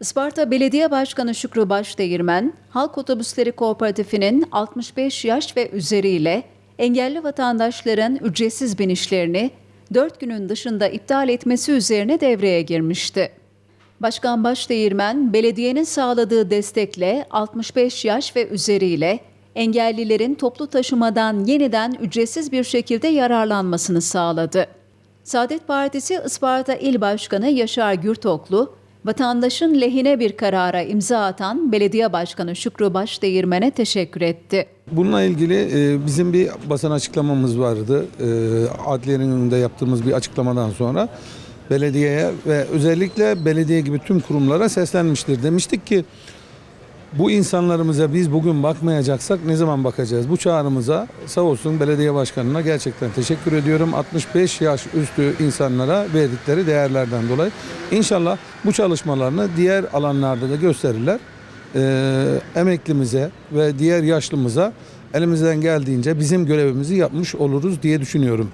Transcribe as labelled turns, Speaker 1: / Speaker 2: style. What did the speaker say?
Speaker 1: Isparta Belediye Başkanı Şükrü Başdeğirmen, Halk Otobüsleri Kooperatifi'nin 65 yaş ve üzeriyle engelli vatandaşların ücretsiz binişlerini 4 günün dışında iptal etmesi üzerine devreye girmişti. Başkan Başdeğirmen, belediyenin sağladığı destekle 65 yaş ve üzeriyle engellilerin toplu taşımadan yeniden ücretsiz bir şekilde yararlanmasını sağladı. Saadet Partisi Isparta İl Başkanı Yaşar Gürtoklu, vatandaşın lehine bir karara imza atan Belediye Başkanı Şükrü Başdeğirmen'e teşekkür etti.
Speaker 2: Bununla ilgili e, bizim bir basın açıklamamız vardı. E, adliyenin önünde yaptığımız bir açıklamadan sonra belediyeye ve özellikle belediye gibi tüm kurumlara seslenmiştir. Demiştik ki bu insanlarımıza biz bugün bakmayacaksak ne zaman bakacağız? Bu çağrımıza sağ olsun belediye başkanına gerçekten teşekkür ediyorum. 65 yaş üstü insanlara verdikleri değerlerden dolayı. İnşallah bu çalışmalarını diğer alanlarda da gösterirler. Ee, emeklimize ve diğer yaşlımıza elimizden geldiğince bizim görevimizi yapmış oluruz diye düşünüyorum.